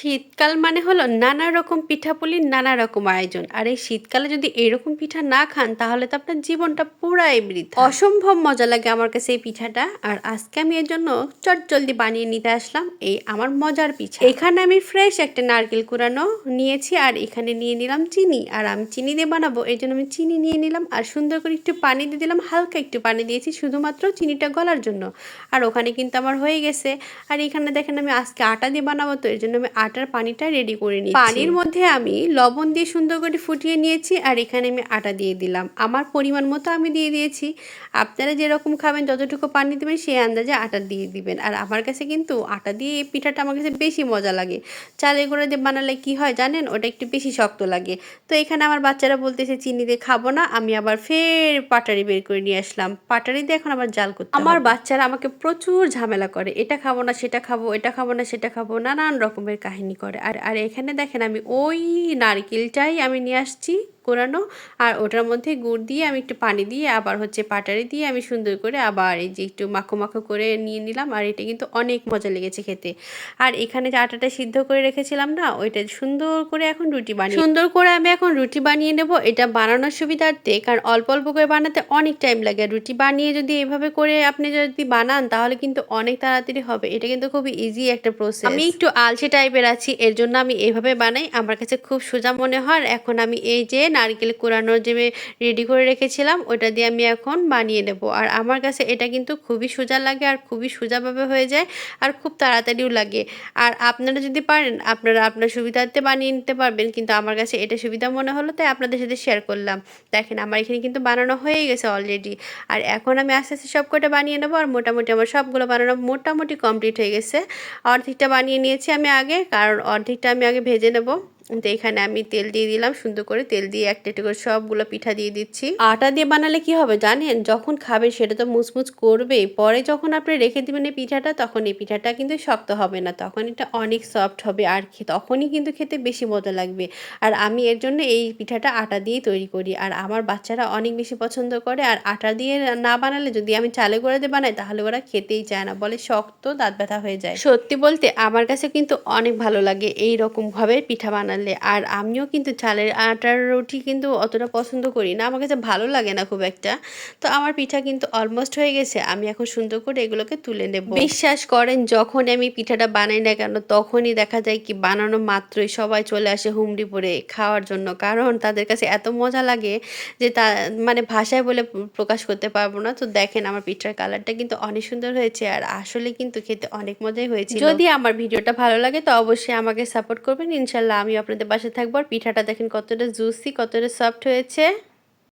শীতকাল মানে হলো নানা রকম পিঠাপুলির নানা রকম আয়োজন। আর এই শীতকালে যদি এরকম পিঠা না খান, তাহলে তো আপনার জীবনটা পুরাই বৃথা। অসম্ভব মজা লাগে আমার কাছে এই পিঠাটা। আর আজকে আমি এর জন্য চট জলদি বানিয়ে নিতে আসলাম এই আমার মজার পিঠা। এখানে আমি ফ্রেশ একটা নারকেল কুড়ানো নিয়েছি, আর এখানে নিয়ে নিলাম চিনি। আর আমি চিনি দিয়ে বানাবো এই জন্য আমি চিনি নিয়ে নিলাম, আর সুন্দর করে একটু পানি দিয়ে দিলাম, হালকা একটু পানি দিয়েছি, শুধুমাত্র চিনিটা গলার জন্য। আর ওখানে কিন্তু আমার হয়ে গেছে। আর এখানে দেখেন আমি আজকে আটা দিয়ে বানাবো, তো এর জন্য আমি আটার পানিটা রেডি করে নিই পানির মধ্যে আমি লবণ দিয়ে সুন্দর করে ফুটিয়ে নিয়েছি আর এখানে আমি আটা দিয়ে দিলাম। আমার পরিমাণ মতো আমি দিয়ে দিয়েছি। আপনারা যেরকম খাবেন যতটুকু পানি দেবেন সেই আন্দাজে আটা দিয়ে দিবেন। আর আমার কাছে কিন্তু আটা দিয়ে এই পিঠাটা আমার কাছে বেশি মজা লাগে। চালের গুঁড়ো দিয়ে বানালে কি হয় জানেন? ওটা একটু বেশি শক্ত লাগে। তো এখানে আমার বাচ্চারা বলতেছে চিনি দিয়ে খাব না। আমি আবার ফের পাটারি বের করে নিয়ে আসলাম। পাটারি দিয়ে এখন আবার জাল করতে আমার বাচ্চারা আমাকে প্রচুর ঝামেলা করে। এটা খাব না সেটা খাব এটা খাব না সেটা খাব নানান রকমের কাহিনী। করে। আর আর এখানে দেখেন আমি ওই নারকেলটাই আমি নিয়ে আসছি কোরানো, আর ওটার মধ্যে গুড় দিয়ে আমি একটু পানি দিয়ে, আবার হচ্ছে পাটারি দিয়ে আমি সুন্দর করে আবার এই যে একটু মাখো মাখো করে নিয়ে নিলাম, আর এটা কিন্তু অনেক মজা লেগেছে খেতে। আর এখানে যে আটাটা সিদ্ধ করে রেখেছিলাম না, ওইটা সুন্দর করে এখন রুটি বানিয়ে সুন্দর করে আমি এখন রুটি বানিয়ে নেব, এটা বানানোর সুবিধার্থে, কারণ অল্প অল্প করে বানাতে অনেক টাইম লাগে। রুটি বানিয়ে যদি এভাবে করে আপনি যদি বানান, তাহলে কিন্তু অনেক তাড়াতাড়ি হবে। এটা কিন্তু খুবই ইজি একটা প্রসেস আমি একটু আলসে টাইপের আছি, এর জন্য আমি এইভাবে বানাই। আমার কাছে খুব সোজা মনে হয়। এখন আমি এই যে নারকেল কোরানোর যে রেডি করে রেখেছিলাম, ওটা দিয়ে আমি এখন বানিয়ে নেব। আর আমার কাছে এটা কিন্তু খুবই সোজা লাগে আর খুবই সোজাভাবে হয়ে যায় আর খুব তাড়াতাড়িও লাগে। আর আপনারা যদি পারেন, আপনারা আপনার সুবিধার্থে বানিয়ে নিতে পারবেন। কিন্তু আমার কাছে এটা সুবিধা মনে হলো, তাই আপনাদের সাথে শেয়ার করলাম। দেখেন, আমার এখানে কিন্তু বানানো হয়ে গেছে অলরেডি আর এখন আমি আস্তে আস্তে সব কটা বানিয়ে নেব। আর মোটামুটি আমার সবগুলো বানানো মোটামুটি কমপ্লিট হয়ে গেছে। অর্ধেকটা বানিয়ে নিয়েছি আমি আগে। কারণ অর্ধেকটা আমি আগে ভেজে নেব। তো এখানে আমি তেল দিয়ে দিলাম সুন্দর করে তেল দিয়ে একটা একটা করে সবগুলো পিঠা দিয়ে দিচ্ছি। আটা দিয়ে বানালে কি হবে জানেন? যখন খাবেন সেটা তো মুচমুচ করবে পরে যখন আপনি রেখে দেবেন এই পিঠাটা তখন এই পিঠাটা কিন্তু শক্ত হবে না তখন এটা অনেক সফট হবে আর তখনই কিন্তু খেতে বেশি মজা লাগবে। আর আমি এর জন্য এই পিঠাটা আটা দিয়েই তৈরি করি। আর আমার বাচ্চারা অনেক বেশি পছন্দ করে। আর আটা দিয়ে না বানালে যদি আমি চালে গুঁড়া দিয়ে বানাই তাহলে ওরা খেতেই চায় না। বলে শক্ত দাঁত ব্যথা হয়ে যায়। সত্যি বলতে আমার কাছে কিন্তু অনেক ভালো লাগে এই রকমভাবে পিঠা বানালে। বানালে আর আমিও কিন্তু চালের আটার রুটি কিন্তু অতটা পছন্দ করি না। আমার কাছে ভালো লাগে না খুব একটা। তো আমার পিঠা কিন্তু অলমোস্ট হয়ে গেছে। আমি এখন সুন্দর করে এগুলোকে তুলে নেব। বিশ্বাস করেন যখন আমি পিঠাটা বানাই না কেন, তখনই দেখা যায় কি বানানো মাত্রই সবাই চলে আসে হুমড়ি পরে খাওয়ার জন্য। কারণ তাদের কাছে এত মজা লাগে যে তা মানে ভাষায় বলে প্রকাশ করতে পারব না। তো দেখেন আমার পিঠার কালারটা কিন্তু অনেক সুন্দর হয়েছে। আর আসলে কিন্তু খেতে অনেক মজাই হয়েছে যদি আমার ভিডিওটা ভালো লাগে, তো অবশ্যই আমাকে সাপোর্ট করবেন। ইনশাল্লাহ আমি আপনাদের পাশে থাকব। আর পিঠাটা দেখেন কতটা জুসি কতটা সফট হয়েছে।